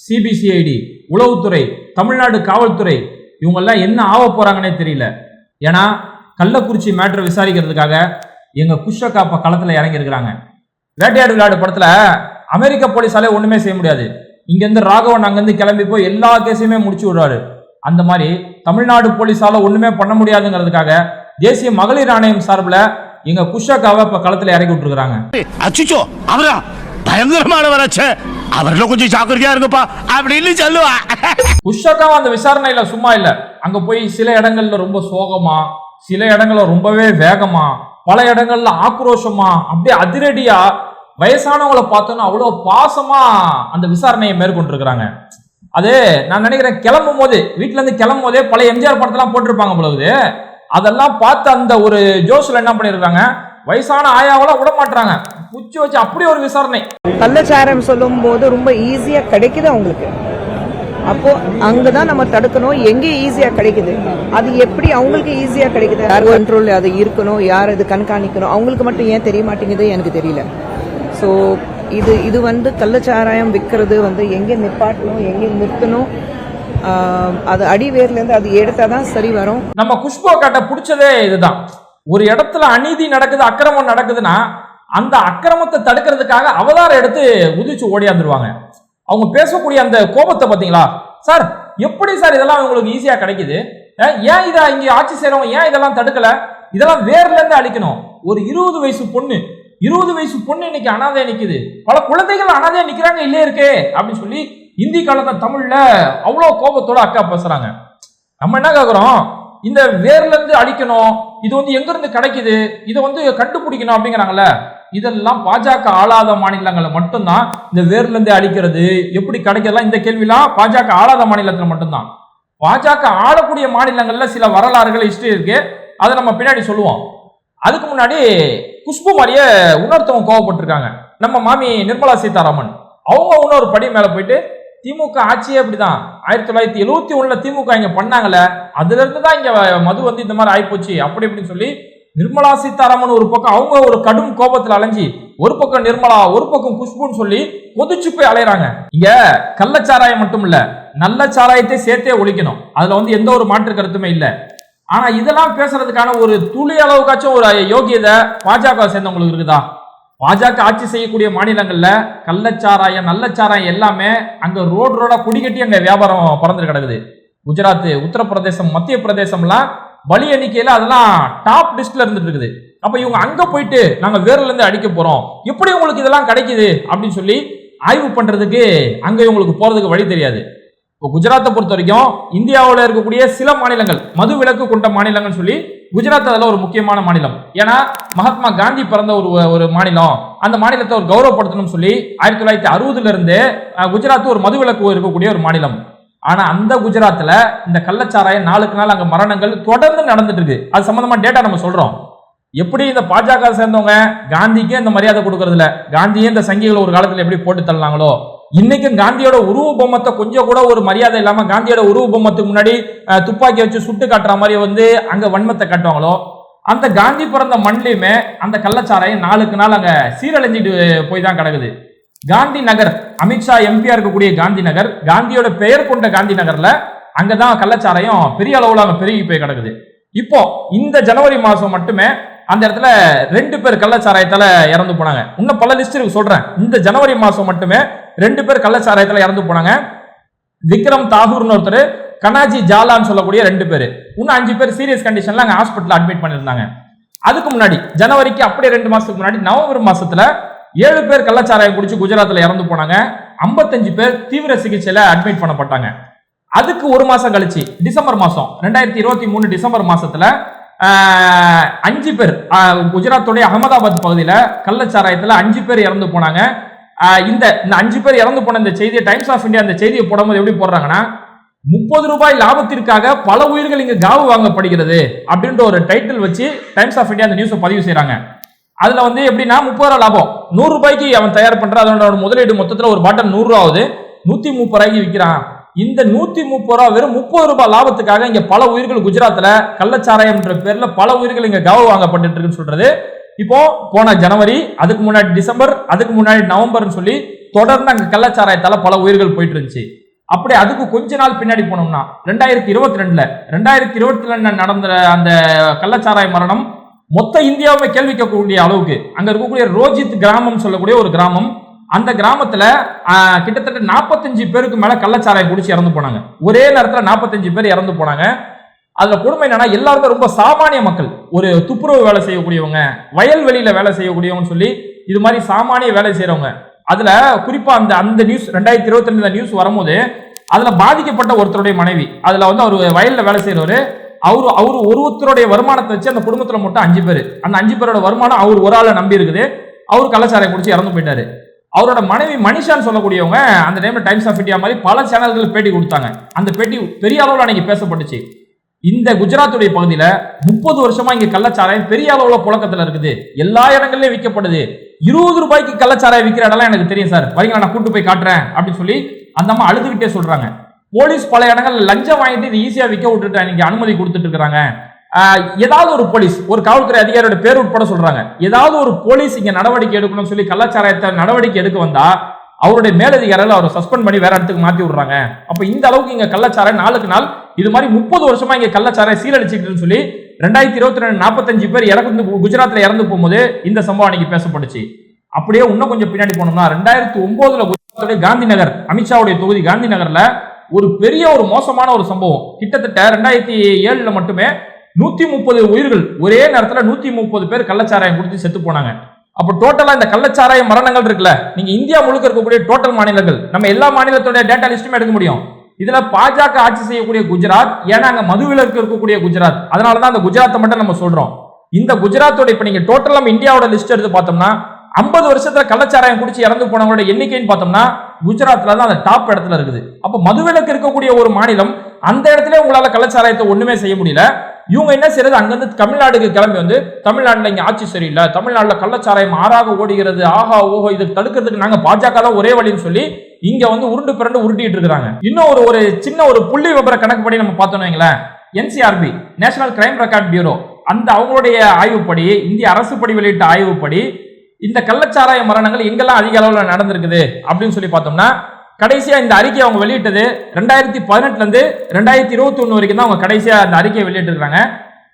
CBCID உளவுத்துறை தமிழ்நாடு காவல்துறை இவங்கெல்லாம் என்ன ஆக போறாங்கன்னே தெரியல. ஏன்னா கள்ளக்குறிச்சி மேட்ரை விசாரிக்கிறதுக்காக எங்கள் குஷக்கா இப்ப களத்துல இறங்கியிருக்கிறாங்க. வேட்டையாடு விளையாடு படத்துல அமெரிக்க போலீஸாலே ஒன்றுமே செய்ய முடியாது. இங்கேருந்து ராகவன் அங்கிருந்து கிளம்பி போய் எல்லா கேஸையுமே முடிச்சு விடுறாரு. அந்த மாதிரி தமிழ்நாடு போலீஸால ஒன்றுமே பண்ண முடியாதுங்கிறதுக்காக தேசிய மகளிர் ஆணையம் சார்பில் எங்கள் குஷக்காவை இப்போ களத்துல இறக்கி விட்டுருக்குறாங்க. பயங்கரமான அவரா பயங்கரமானவராச்சே. அவர்ல கொஞ்சம் ஜாக்கிரதையா இருங்கப்பா அப்படின்னு சொல்லுவா. உஷாக்காவும் அந்த விசாரணையில சும்மா இல்ல. அங்க போய் சில இடங்கள்ல ரொம்ப சோகமா சில இடங்கள்ல ரொம்பவே வேகமா பல இடங்கள்ல ஆக்ரோஷமா அப்படியே அதிரடியா வயசானவங்களை பார்த்தோன்னா அவ்வளவு பாசமா அந்த விசாரணையை மேற்கொண்டிருக்கிறாங்க. அது நான் நினைக்கிறேன் கிளம்பும் போது வீட்டுல இருந்து கிளம்பும் போதே பழைய எம்ஜிஆர் படத்தெல்லாம் போட்டிருப்பாங்க பொழுது அதெல்லாம் பார்த்து அந்த ஒரு ஜோஸ்ல என்ன பண்ணிருக்காங்க வயசான ஆயாவெல்லாம் விட மாட்டாங்க குச்சி வச்சு அப்படி ஒரு விசாரணை. கள்ளச்சாரம் சொல்லும்போது ரொம்ப ஈஸியாக கிடைக்குது அவங்களுக்கு. அப்போ அங்கே தான் நம்ம தடுக்கணும். எங்கே ஈஸியாக கிடைக்குது? அது எப்படி அவங்களுக்கு ஈஸியாக கிடைக்குது? யார் கண்ட்ரோல் அது இருக்கணும்? யார் இது கண்காணிக்கணும்? அவங்களுக்கு மட்டும் ஏன் தெரிய மாட்டேங்குது? எனக்கு தெரியல. ஸோ இது இது வந்து கள்ளச்சாராயம் விற்கிறது வந்து எங்கே நிப்பாட்டணும்? எங்கே நிறுத்தணும்? அது அடிவேர்லேருந்து அது எடுத்தால் தான் சரி வரும். நம்ம குஷ்பு காட்ட பிடிச்சதே இதுதான். ஒரு இடத்துல அநீதி நடக்குது அக்கிரமம் நடக்குதுன்னா அந்த அக்கிரமத்தை தடுக்கிறதுக்காக அவதாரம் எடுத்து உதிச்சு ஓடியாந்துருவாங்க அவங்க பேசக்கூடிய அந்த கோபத்தை பார்த்தீங்களா? சார் எப்படி சார் இதெல்லாம் உங்களுக்கு ஈஸியாக கிடைக்குது? ஏன் இதை இங்கே ஆட்சி செய்கிறவங்க ஏன் இதெல்லாம் தடுக்கல? இதெல்லாம் வேர்லேருந்து அழிக்கணும். ஒரு இருபது வயசு பொண்ணு இருபது வயசு பொண்ணு இன்னைக்கு அனாதையா நிற்குது பல குழந்தைகள் அனாதையா நிற்கிறாங்க இல்லையே இருக்கே அப்படின்னு சொல்லி இந்தி கலந்த தமிழ்ல அவ்வளோ கோபத்தோட அக்கா பேசுறாங்க. நம்ம என்ன கேட்குறோம் இந்த வேர்லேருந்து அழிக்கணும் இது வந்து எங்கேருந்து கிடைக்குது? இதை வந்து கண்டுபிடிக்கணும் அப்படிங்கிறாங்கல்ல. இதெல்லாம் பாஜக ஆளாத மாநிலங்களை மட்டும்தான் இந்த வேர்லேருந்தே அழிக்கிறது. எப்படி கிடைக்கலாம் இந்த கேள்விலாம் பாஜக ஆளாத மாநிலத்தில் மட்டும்தான். பாஜக ஆளக்கூடிய மாநிலங்களில் சில வரலாறுகள் ஹிஸ்டரி இருக்கு. அதை நம்ம பின்னாடி சொல்லுவோம். அதுக்கு முன்னாடி குஷ்பு மாதிரியே இன்னொருத்தவங்க கோவப்பட்டிருக்காங்க. நம்ம மாமி நிர்மலா சீதாராமன். அவங்க இன்னொரு படி மேல போயிட்டு திமுக ஆட்சியே அப்படிதான். ஆயிரத்தி தொள்ளாயிரத்தி எழுவத்தி ஒண்ணுல திமுக இங்க பண்ணாங்கல்ல அதுல இருந்து தான் இங்க மது வந்து இந்த மாதிரி ஆயிப்போச்சு அப்படி இப்படின்னு சொல்லி நிர்மலா சீதாராமன் ஒரு பக்கம் அவங்க ஒரு கடும் கோபத்தில் அலைஞ்சி ஒரு பக்கம் நிர்மலா ஒரு பக்கம் குஷ்புன்னு சொல்லி கொதிச்சு போய் அலையிறாங்க. இங்க கள்ளச்சாராயம் மட்டும் இல்ல நல்ல சாராயத்தை சேர்த்தே ஒழிக்கணும். அதுல வந்து எந்த ஒரு மாற்று கருத்துமே இல்ல. ஆனா இதெல்லாம் பேசுறதுக்கான ஒரு துளி அளவுக்காச்சும் ஒரு யோகியதை பாஜக சேர்ந்தவங்களுக்கு இருக்குதா? பாஜக ஆட்சி செய்யக்கூடிய மாநிலங்கள்ல கள்ளச்சாராயம் நல்லச்சாராயம் எல்லாமே அங்க ரோடு ரோடா குடிக்கட்டி அங்க வியாபாரம் பறந்து கிடக்குது. குஜராத் உத்தரப்பிரதேசம் மத்திய பிரதேசம்லாம் பலி எண்ணிக்கையில அதெல்லாம் டாப் லிஸ்ட்ல இருந்துட்டு இருக்குது. அப்ப இவங்க அங்க போயிட்டு நாங்க வேர்ல இருந்து அடிக்க போறோம். எப்படி உங்களுக்கு இதெல்லாம் கிடைக்குது அப்படின்னு சொல்லி ஆய்வு பண்றதுக்கு அங்க இவங்களுக்கு போறதுக்கு வழி தெரியாது. இப்போ குஜராத்தை பொறுத்த வரைக்கும் இந்தியாவில் இருக்கக்கூடிய சில மாநிலங்கள் மது விலக்கு கொண்ட மாநிலங்கள் சொல்லி குஜராத் அதில் ஒரு முக்கியமான மாநிலம். ஏன்னா மகாத்மா காந்தி பிறந்த ஒரு ஒரு மாநிலம். அந்த மாநிலத்தை ஒரு கௌரவப்படுத்தணும்னு சொல்லி ஆயிரத்தி தொள்ளாயிரத்தி அறுபதுல இருந்து குஜராத் ஒரு மது விலக்கு இருக்கக்கூடிய ஒரு மாநிலம். ஆனா அந்த குஜராத்ல இந்த கள்ளச்சாராயம் நாளுக்கு நாள் அங்க மரணங்கள் தொடர்ந்து நடந்துட்டு இருக்கு அது சம்பந்தமா டேட்டா நம்ம சொல்றோம். எப்படி இந்த பாஜக சேர்ந்தவங்க காந்திக்கே இந்த மரியாதை கொடுக்கறது காந்தியே இந்த சங்கிகளை ஒரு காலத்துல எப்படி போட்டு தள்ளாங்களோ இன்னைக்கும் காந்தியோட உருவ பொம்மத்தை கொஞ்சம் கூட ஒரு மரியாதை இல்லாம காந்தியோட உருவ பொம்மத்துக்கு முன்னாடி துப்பாக்கி வச்சு சுட்டு காட்டுற மாதிரி வந்து அங்க வன்மத்தை காட்டுவாங்களோ? அந்த காந்தி பிறந்த மண்லையுமே அந்த கள்ளச்சாராயம் நாளுக்கு நாள் அங்க சீரழிஞ்சிட்டு போய் தான் கிடக்குது. காந்தி நகர் அமித்ஷா எம்பியா இருக்கக்கூடிய காந்தி நகர் காந்தியோட பெயர் கொண்ட காந்தி நகர்ல அங்கதான் கள்ளச்சாராயம் பெரிய அளவுல அங்க பெருகி போய் கிடக்குது. இப்போ இந்த ஜனவரி மாசம் மட்டுமே அந்த இடத்துல ரெண்டு பேர் கள்ளச்சாராயத்தால இறந்து போனாங்க. இன்னும் பல லிஸ்ட் இருக்கு சொல்றேன். இந்த ஜனவரி மாசம் மட்டுமே ரெண்டு பேர் கள்ளச்சாராயத்தில் இறந்து போனாங்க. விக்ரம் தாகூர்னு ஒருத்தர் கனாஜி ஜாலான்னு சொல்லக்கூடிய ரெண்டு பேர். இன்னும் அஞ்சு பேர் சீரியஸ் கண்டிஷன்ல அங்கே ஹாஸ்பிட்டல் அட்மிட் பண்ணியிருந்தாங்க. அதுக்கு முன்னாடி ஜனவரிக்கு அப்படியே ரெண்டு மாசத்துக்கு முன்னாடி நவம்பர் மாசத்துல ஏழு பேர் கள்ளச்சாராயம் குடிச்சு குஜராத்தில் இறந்து போனாங்க. 55 பேர் தீவிர சிகிச்சையில் அட்மிட் பண்ணப்பட்டாங்க. அதுக்கு ஒரு மாதம் கழிச்சு டிசம்பர் மாதம் ரெண்டாயிரத்தி இருபத்தி மூணு டிசம்பர் மாதத்தில் அஞ்சு பேர் குஜராத்துடைய அகமதாபாத் பகுதியில் கள்ளச்சாராயத்தில் அஞ்சு பேர் இறந்து போனாங்க. இந்த இந்த அஞ்சு பேர் இறந்து போன இந்த செய்தியை டைம்ஸ் ஆஃப் இந்தியா அந்த செய்தியை போடும்போது எப்படி போடுறாங்கன்னா முப்பது ரூபாய் லாபத்திற்காக பல உயிர்கள் இங்கு காவு வாங்கப்படுகிறது அப்படின்ற ஒரு டைட்டில் வச்சு டைம்ஸ் ஆஃப் இந்தியா அந்த நியூஸை பதிவு செய்கிறாங்க அதில் வந்து எப்படின்னா முப்பது ரூபா லாபம். நூறு ரூபாய்க்கு அவன் தயார் பண்ணுற அதனோட முதலீடு மொத்தத்தில் ஒரு பாட்டில் நூறுரூவா ஆகுது. நூற்றி முப்பது ரூபாய்க்கு விற்கிறான் இந்த நூற்றி முப்பது ரூபா வெறும் முப்பது ரூபாய் லாபத்துக்காக இங்கே பல உயிர்கள் குஜராத்தில் கள்ளச்சாராயம்ன்ற பேரில் பல உயிர்கள் இங்கே கவ வாங்கப்பட்டு இருக்குன்னு சொல்கிறது இப்போ போன ஜனவரி அதுக்கு முன்னாடி டிசம்பர் அதுக்கு முன்னாடி நவம்பர்னு சொல்லி தொடர்ந்து அங்கே கள்ளச்சாராயத்தால் பல உயிர்கள் போயிட்டு இருந்துச்சு. அப்படி அதுக்கு கொஞ்ச நாள் பின்னாடி போனோம்னா ரெண்டாயிரத்தி இருபத்தி ரெண்டுல ரெண்டாயிரத்தி இருபத்தி ரெண்டுல நடந்த அந்த கள்ளச்சாராய மரணம் மொத்த இந்தியாவுமே கேள்வி கேட்கக்கூடிய அளவுக்கு அங்க இருக்கக்கூடிய ரோஜித் கிராமம் சொல்லக்கூடிய ஒரு கிராமம். அந்த கிராமத்துல கிட்டத்தட்ட நாற்பத்தஞ்சு பேருக்கு மேல கள்ளச்சாராயம் குடிச்சு இறந்து போனாங்க. ஒரே நேரத்துல நாற்பத்தஞ்சு பேர் இறந்து போனாங்க. அதுல கொடுமை என்னன்னா எல்லாருமே ரொம்ப சாமானிய மக்கள். ஒரு துப்புரவு வேலை செய்யக்கூடியவங்க வயல்வெளியில வேலை செய்யக்கூடியவங்கன்னு சொல்லி இது மாதிரி சாமானிய வேலை செய்யறவங்க அதுல குறிப்பா அந்த அந்த நியூஸ் ரெண்டாயிரத்தி இருபத்தி ரெண்டு நியூஸ் வரும்போது அதுல பாதிக்கப்பட்ட ஒருத்தருடைய மனைவி. அதுல வந்து அவர் வயல்ல வேலை செய்யறவரு அவரு அவரு ஒருத்தருடைய வருமானத்தை வச்சு அந்த குடும்பத்துல மட்டும் அஞ்சு பேர். அந்த அஞ்சு பேரோட வருமானம் அவர் ஒரு ஆளை நம்பி இருக்குது. அவர் கள்ளச்சாராயம் குடிச்சு இறந்து போயிட்டாரு. அவரோட மனைவி மனிஷான்னு சொல்லக்கூடியவங்க அந்த டைம்ல டைம்ஸ் ஆஃப் இந்தியா மாதிரி பல சேனல்கள் பேட்டி கொடுத்தாங்க. அந்த பேட்டி பெரிய அளவில் அன்னைக்கு பேசப்பட்டுச்சு. இந்த குஜராத்துடைய பகுதியில முப்பது வருஷமா இங்க கள்ளச்சாராயம் பெரிய அளவுல புழக்கத்துல இருக்குது. எல்லா இடங்கள்லயும் விற்கப்படுது. இருபது ரூபாய்க்கு கள்ளச்சாராயம் விற்கிற இடம்லாம் எனக்கு தெரியும் சார். வரீங்களா? நான் கூட்டு போய் காட்டுறேன் அப்படின்னு சொல்லி அந்த அம்மா அழுதுகிட்டே சொல்றாங்க. போலீஸ் பல இடங்கள்ல லஞ்சம் வாங்கிட்டு இது ஈஸியா விற்க விட்டுட்டு இன்னைக்கு அனுமதி கொடுத்துட்டு இருக்காங்க ஏதாவது ஒரு போலீஸ் ஒரு காவல்துறை அதிகாரியோட பேர் உட்பட சொல்றாங்க. ஏதாவது ஒரு போலீஸ் இங்க நடவடிக்கை எடுக்கணும்னு சொல்லி கலாச்சாரத்தை நடவடிக்கை எடுக்க வந்தா அவருடைய மேலதிகாரிகள் அவரை சஸ்பெண்ட் பண்ணி வேற இடத்துக்கு மாத்தி விடுறாங்க. அப்ப இந்த அளவுக்கு இங்க கள்ளச்சாரை நாளுக்கு நாள் இது மாதிரி முப்பது வருஷமா இங்க கள்ளச்சாரை சீரழிச்சுக்கிட்டுன்னு சொல்லி ரெண்டாயிரத்தி இருபத்தி ரெண்டு நாற்பத்தஞ்சு பேர் இறந்து குஜராத்ல இறந்து போகும்போது இந்த சம்பவம் அன்னைக்கு பேசப்பட்டுச்சு. அப்படியே இன்னும் கொஞ்சம் பின்னாடி போனோம்னா ரெண்டாயிரத்தி ஒன்பதுல குஜராத்துடைய காந்தி நகர் அமித்ஷாவுடைய தொகுதி காந்தி நகர்ல ஒரு பெரிய ஒரு மோசமான ஒரு சம்பவம். கிட்டத்தட்ட ரெண்டாயிரத்தி ஏழுல மட்டுமே நூத்தி முப்பது உயிர்கள் ஒரே நேரத்துல நூத்தி முப்பது பேர் கள்ளச்சாராயம் குடிச்சு செத்து போனாங்க. அப்ப டோட்டலா இந்த கள்ளச்சாராய மரணங்கள் இருக்குல்ல நீங்க இந்தியா முழுக்க இருக்கக்கூடிய டோட்டல் மாநிலங்கள் நம்ம எல்லா மாநிலத்தோட டேட்டா லிஸ்ட்டுமே எடுக்க முடியும். இதுல பாஜக ஆட்சி செய்யக்கூடிய குஜராத் ஏன்னா அங்க மதுவிலக்கு இருக்கக்கூடிய குஜராத். அதனாலதான் அந்த குஜராத்தை மட்டும் நம்ம சொல்றோம். இந்த குஜராத்தோட இப்ப நீங்க டோட்டல் நம்ம இந்தியாவோட லிஸ்ட் எடுத்து பார்த்தோம்னா ஐம்பது வருஷத்துல கள்ளச்சாராயம் குடிச்சு இறந்து போனவங்களோட எண்ணிக்கைன்னு பார்த்தோம்னா குஜராத்தில் தான் அந்த டாப் இடத்துல இருக்குது. அப்போ மதுவிலக்கு இருக்கக்கூடிய ஒரு மாநிலம் அந்த இடத்துல உங்களால் கள்ளச்சாராயத்தை ஒன்றுமே செய்ய முடியல. இவங்க என்ன செய்யறது அங்கேருந்து தமிழ்நாடுக்கு கிளம்பி வந்து தமிழ்நாட்டில் இங்கே ஆட்சி சரியில்லை தமிழ்நாட்டில் கள்ளச்சாராயம் ஆறாக ஓடுகிறது ஆஹா ஓஹோ இதுக்கு தடுக்கிறதுக்கு நாங்கள் பாஜக தான் ஒரே வழின்னு சொல்லி இங்கே வந்து உருண்டு பிறண்டு உருட்டிட்டு இருக்கிறாங்க. இன்னும் ஒரு ஒரு சின்ன ஒரு புள்ளி விபர கணக்குப்படி நம்ம பார்த்தோம்னு வைங்களேன். NCRB national crime record bureau அந்த அவங்களுடைய ஆய்வுப்படி இந்திய அரசு படி வெளியிட்ட ஆய்வுப்படி இந்த கள்ளச்சாராய மரணங்கள் எங்கெல்லாம் அதிக அளவில் நடந்திருக்குது அப்படின்னு சொல்லி பார்த்தோம்னா கடைசியா இந்த அறிக்கையை அவங்க வெளியிட்டது ரெண்டாயிரத்தி பதினெட்டுல இருந்து ரெண்டாயிரத்தி இருபத்தி ஒன்று வரைக்கும் தான் அவங்க கடைசியா அந்த அறிக்கையை வெளியிட்டிருக்காங்க.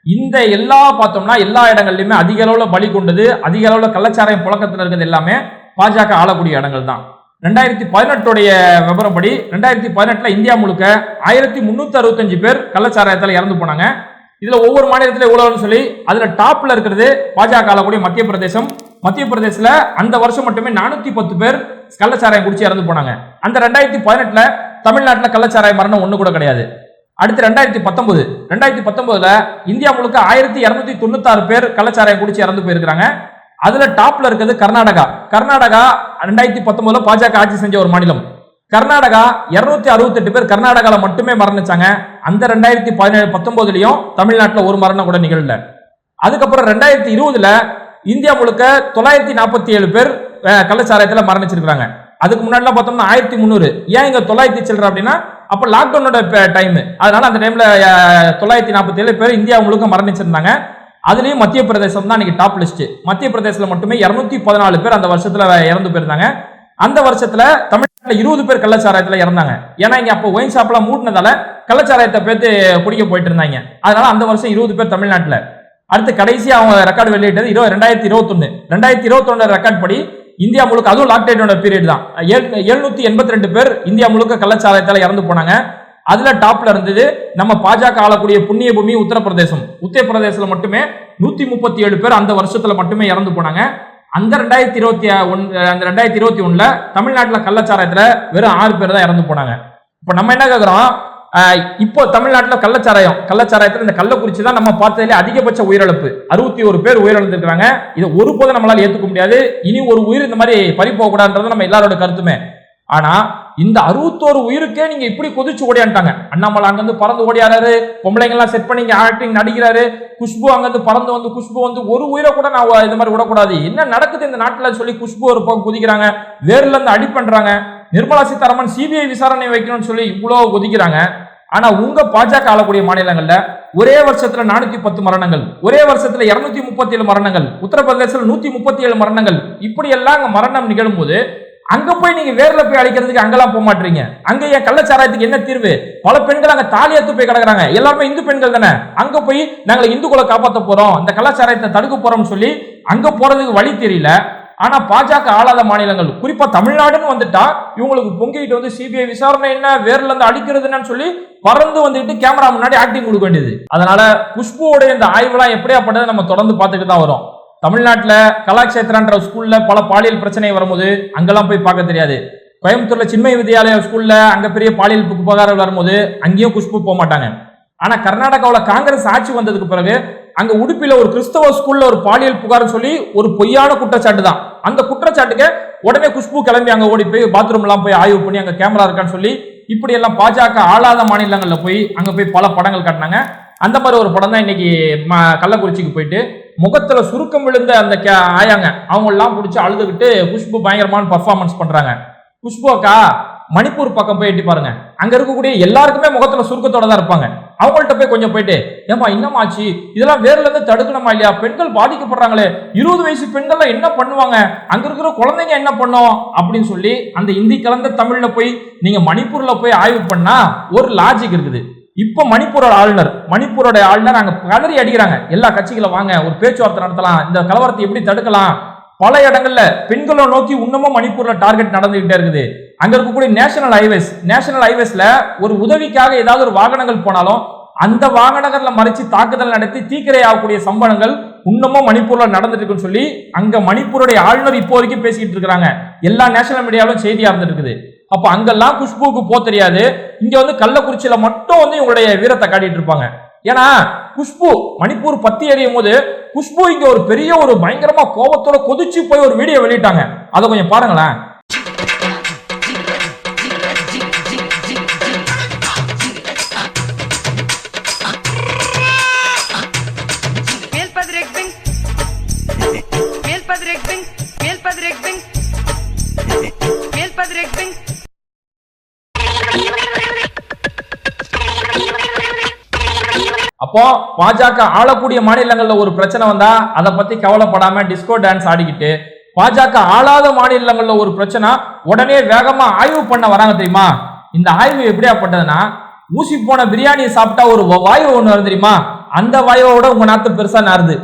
இந்த எல்லா பார்த்தோம்னா எல்லா இடங்கள்லையுமே அதிக அளவுல பலி கொண்டது அதிக அளவுல கள்ளச்சாராயம் புழக்கத்தில் இருக்கிறது எல்லாமே பாஜக ஆளக்கூடிய இடங்கள் தான். ரெண்டாயிரத்தி பதினெட்டுடைய விவரப்படி ரெண்டாயிரத்தி பதினெட்டுல இந்தியா முழுக்க ஆயிரத்தி முன்னூத்தி அறுபத்தஞ்சு பேர் கள்ளச்சாராயத்தில் இறந்து போனாங்க. இதுல ஒவ்வொரு மாநிலத்திலும் எவ்வளவுன்னு சொல்லி அதுல டாப்ல இருக்கிறது பாஜக ஆளக்கூடிய மத்திய பிரதேசம் மத்திய பிரதேசல அந்த வருஷம் மட்டுமே நானூத்தி பத்து பேர் கள்ளச்சாராயம் குடிச்சு இறந்து போனாங்க. அந்த ரெண்டாயிரத்தி பதினெட்டுல தமிழ்நாட்டில் கள்ளச்சாராய மரணம் ஒன்று கூட கிடையாது. அடுத்து ரெண்டாயிரத்தி பத்தொன்பது. ரெண்டாயிரத்தி பத்தொன்பதுல இந்தியா முழுக்க ஆயிரத்தி இரநூத்தி தொண்ணூத்தாறு பேர் கள்ளச்சாராயம் குடிச்சு இறந்து போயிருக்காங்க அதுல டாப்ல இருக்கிறது கர்நாடகா. கர்நாடகா ரெண்டாயிரத்தி பத்தொன்பதுல பாஜக ஆட்சி செஞ்ச ஒரு மாநிலம். கர்நாடகா இருநூத்தி அறுபத்தெட்டு பேர் கர்நாடகாவில் மட்டுமே மரணிச்சாங்க. அந்த ரெண்டாயிரத்தி பதினேழு பத்தொன்பதுலயும் தமிழ்நாட்டில் ஒரு மரணம் கூட நிகழல. அதுக்கப்புறம் ரெண்டாயிரத்தி இருபதுல இந்தியா முழுக்க தொள்ளாயிரத்தி நாற்பத்தி ஏழு பேர் கள்ளச்சாராயத்தில் மரணிச்சிருக்கிறாங்க. அதுக்கு முன்னாடிலாம் பார்த்தோம்னா ஆயிரத்தி முந்நூறு. ஏன் இங்கே தொள்ளாயிரத்தி சில்லற அப்படின்னா அப்போ லாக்டவுனோட டைம் அதனால அந்த டைமில் தொள்ளாயிரத்தி நாற்பத்தி ஏழு பேர் இந்தியா முழுக்க மரணிச்சிருந்தாங்க. அதுலேயும் மத்திய பிரதேசம் தான் இன்னைக்கு டாப் லிஸ்ட் மத்திய பிரதேசத்தில் மட்டுமே இரநூத்தி பதினாலு பேர் அந்த வருஷத்தில் இறந்து போயிருந்தாங்க. அந்த வருஷத்துல தமிழ்நாட்டில் இருபது பேர் கள்ளச்சாராயத்தில் இறந்தாங்க. ஏன்னா இங்க அப்போ ஒயின் ஷாப்லாம் மூட்டினதால கள்ளச்சாராயத்தை பேத்து குடிக்க போயிட்டு இருந்தாங்க. அதனால அந்த வருஷம் இருபது பேர் தமிழ்நாட்டில். அடுத்து கடைசி அவங்க ரெக்கார்டு வெளியிட்டது இருபது ரெண்டாயிரத்தி இருபத்தொன்னு. ரெண்டாயிரத்தி இருபத்தொன்னு ரெக்கார்ட் படி இந்தியா முழுக்க அதுவும் லாக்டவுனோட பீரியட் தான். எழுநூத்தி எண்பத்தி ரெண்டு பேர் இந்தியா முழுக்க கள்ளச்சாராயத்தால இறந்து போனாங்க. அதுல டாப்ல இருந்தது நம்ம பாஜக ஆளக்கூடிய புண்ணிய பூமி உத்தரப்பிரதேசம். உத்தரப்பிரதேசத்துல மட்டுமே நூத்தி முப்பத்தி ஏழு பேர் அந்த வருஷத்துல மட்டுமே இறந்து போனாங்க. அந்த ரெண்டாயிரத்தி இருபத்தி ஒன் அந்த ரெண்டாயிரத்தி இருபத்தி ஒண்ணுல தமிழ்நாட்டில் கள்ளச்சாராயத்துல வெறும் ஆறு பேர் தான் இறந்து போனாங்க. இப்போ நம்ம என்ன கேட்குறோம் இப்போ தமிழ்நாட்டில் கள்ளச்சாராயம். கள்ளச்சாராயத்தில் இந்த கள்ளக்குறிச்சி தான் நம்ம பார்த்ததுல அதிகபட்ச உயிரிழப்பு. அறுபத்தி ஒரு பேர் உயிரிழந்திருக்கிறாங்க. இதை ஒருபோதும் நம்மளால ஏற்றுக்க முடியாது. இனி ஒரு உயிர் இந்த மாதிரி பறி போகக்கூடாதுன்றது நம்ம எல்லாரோட கருத்துமே. ஆனா இந்த அறுபத்தோரு உயிருக்கே நீங்க இப்படி கொதிச்சு ஓடியான்ட்டாங்க அண்ணாமலை அங்கிருந்து பறந்து ஓடியாராரு. பொம்பளைங்கெல்லாம் செட் பண்ணி ஆக்டிங் நடிக்கிறாரு. குஷ்பு அங்கிருந்து பறந்து வந்து குஷ்பு வந்து ஒரு உயிரை கூட நான் இந்த மாதிரி விடக்கூடாது. என்ன நடக்குது இந்த நாட்டில் சொல்லி குஷ்பு ஒரு பக்கம் குதிக்கிறாங்க. வேர்ல இருந்து அடி பண்றாங்க. நிர்மலா சீதாராமன் சிபிஐ விசாரணை வைக்கணும்னு சொல்லி இவ்வளோ ஒதுக்கிறாங்க. ஆனா உங்க பாஜக ஆளக்கூடிய மாநிலங்கள்ல ஒரே வருஷத்துல நானூத்தி பத்து மரணங்கள் ஒரே வருஷத்துல இருநூத்தி முப்பத்தி ஏழு மரணங்கள் உத்தரப்பிரதேசத்துல நூத்தி முப்பத்தி ஏழு மரணங்கள் இப்படி எல்லாம் அங்க மரணம் நிகழும் போது அங்க போய் நீங்க வேர்ல போய் அழிக்கிறதுக்கு அங்கெல்லாம் போக மாட்டீங்க. அங்க என் கள்ளச்சாராயத்துக்கு என்ன தீர்வு? பல பெண்கள் அங்க தாலியத்து போய் கிடக்குறாங்க. எல்லாருமே இந்து பெண்கள் தானே? அங்க போய் நாங்கள் இந்துக்களை காப்பாற்ற போறோம். அந்த கள்ளச்சாராயத்தை தடுக்க போறோம்னு சொல்லி அங்க போறதுக்கு வழி தெரியல. ஆனா பாஜக ஆளாத மாநிலங்கள் குறிப்பா தமிழ்நாடுன்னு வந்துட்டா இவங்களுக்கு பொங்கிட்டு வந்து சிபிஐ விசாரணை என்ன வேர்ல இருந்து அடிக்கிறதுன்னு சொல்லி பறந்து வந்துட்டு கேமரா முன்னாடி ஆக்டிங் கொடுக்க வேண்டியது. அதனால குஷ்புவோட இந்த ஆய்வுலாம் எப்படியாப்பட்டதை நம்ம தொடர்ந்து பார்த்துட்டு தான் வரோம். தமிழ்நாட்டில் கலாக்ஷேத்ரான்ற ஸ்கூல்ல பல பாலியல் பிரச்சனை வரும்போது அங்கெல்லாம் போய் பார்க்க தெரியாது. கோயம்புத்தூர்ல சின்மய வித்யாலயா ஸ்கூல்ல அங்க பெரிய பாலியல் புகார்கள் வரும்போது அங்கேயும் குஷ்பு போக மாட்டாங்க. ஆனா கர்நாடகாவில் காங்கிரஸ் ஆட்சி வந்ததுக்கு பிறகு அங்க உடுப்பில ஒரு கிறிஸ்தவ ஸ்கூல்ல ஒரு பாலியல் புகார்னு சொல்லி ஒரு பொய்யான குற்றச்சாட்டு தான். அந்த குற்றச்சாட்டுக்கு உடனே குஷ்பு கிளம்பி அங்க ஓடி போய் பாத்ரூம் எல்லாம் போய் ஆய்வு பண்ணி அங்க கேமரா இருக்கான்னு சொல்லி இப்படி எல்லாம் பாஜக ஆளாத மாநிலங்கள்ல போய் அங்க போய் பல படங்கள் காட்டினாங்க. அந்த மாதிரி ஒரு படம் தான் இன்னைக்கு ம- கள்ளக்குறிச்சிக்கு போயிட்டு முகத்துல சுருக்கம் விழுந்த அந்த கே- ஆயாங்க. அவங்க எல்லாம் பிடிச்சி அழுதுகிட்டு குஷ்பு பயங்கரமான பர்ஃபார்மன்ஸ் பண்றாங்க. குஷ்பு அக்கா மணிப்பூர் பக்கம் போய் எட்டி பாருங்க. அங்க இருக்கக்கூடிய எல்லாருக்குமே முகத்துல சுருக்கத்தோட தான் இருப்பாங்க. அவங்கள்ட்ட போய் கொஞ்சம் போயிட்டு ஏமா என்னமாச்சு இதெல்லாம் வேர்ல இருந்து தடுக்கணுமா இல்லையா? பெண்கள் பாதிக்கப்படுறாங்களே. இருபது வயசு பெண்கள்லாம் என்ன பண்ணுவாங்க? அங்க இருக்கிற குழந்தைங்க என்ன பண்ணும்? அப்படின்னு சொல்லி அந்த இந்தி கலந்த தமிழ்ல போய் நீங்க மணிப்பூர்ல போய் ஆய்வு பண்ணா ஒரு லாஜிக் இருக்குது. இப்ப மணிப்பூரோட ஆளுநர் மணிப்பூரோட ஆளுநர் அங்க கதறி அடிக்கிறாங்க. எல்லா கட்சிகளை வாங்க ஒரு பேச்சுவார்த்தை நடத்தலாம். இந்த கலவரத்தை எப்படி தடுக்கலாம்? பல இடங்கள்ல பெண்களை நோக்கி இன்னமும் மணிப்பூர்ல டார்கெட் நடந்துகிட்டே இருக்குது. அங்க இருக்கக்கூடிய நேஷனல் ஹைவேஸ் நேஷனல் ஹைவேஸ்ல ஒரு உதவிக்காக ஏதாவது ஒரு வாகனங்கள் போனாலும் அந்த வாகனங்கள்ல மறைச்சு தாக்குதல் நடத்தி தீக்கிரை ஆகக்கூடிய சம்பவங்கள் இன்னமும் மணிப்பூர்ல நடந்துட்டு இருக்குன்னு சொல்லி அங்க மணிப்பூருடைய ஆளுநர் இப்போ வரைக்கும் பேசிக்கிட்டு இருக்கிறாங்க. எல்லா நேஷனல் மீடியாவிலும் செய்தியா இருந்துட்டு இருக்குது. அப்ப அங்கெல்லாம் குஷ்புக்கு போ தெரியாது. இங்க வந்து கள்ளக்குறிச்சியில மட்டும் வந்து இவங்களுடைய வீரத்தை காட்டிட்டு இருப்பாங்க. ஏன்னா குஷ்பு மணிப்பூர் பத்தி எறியும் போது குஷ்பு இங்க ஒரு பெரிய ஒரு பயங்கரமா கோபத்தோட கொதிச்சு போய் ஒரு வீடியோ வெளியிட்டாங்க. அதை கொஞ்சம் பாருங்களேன். அப்போ பாஜக ஆளக்கூடிய மாநிலங்கள்ல ஒரு பிரச்சனை வந்தா அதை பத்தி கவலைப்படாம டிஸ்கோ டான்ஸ் ஆடிக்கிட்டு பாஜக ஆளாத மாநிலங்கள்ல ஒரு பிரச்சனை உடனே வேகமா ஆய்வு பண்ண வராங்க தெரியுமா? இந்த ஆய்வு எப்படியாப்பட்டதுன்னா ஊசி போன பிரியாணியை சாப்பிட்டா ஒரு வாயு ஒண்ணு வரும் தெரியுமா? அந்த வாயுவோட உங்க நாத்து பெருசா நாருது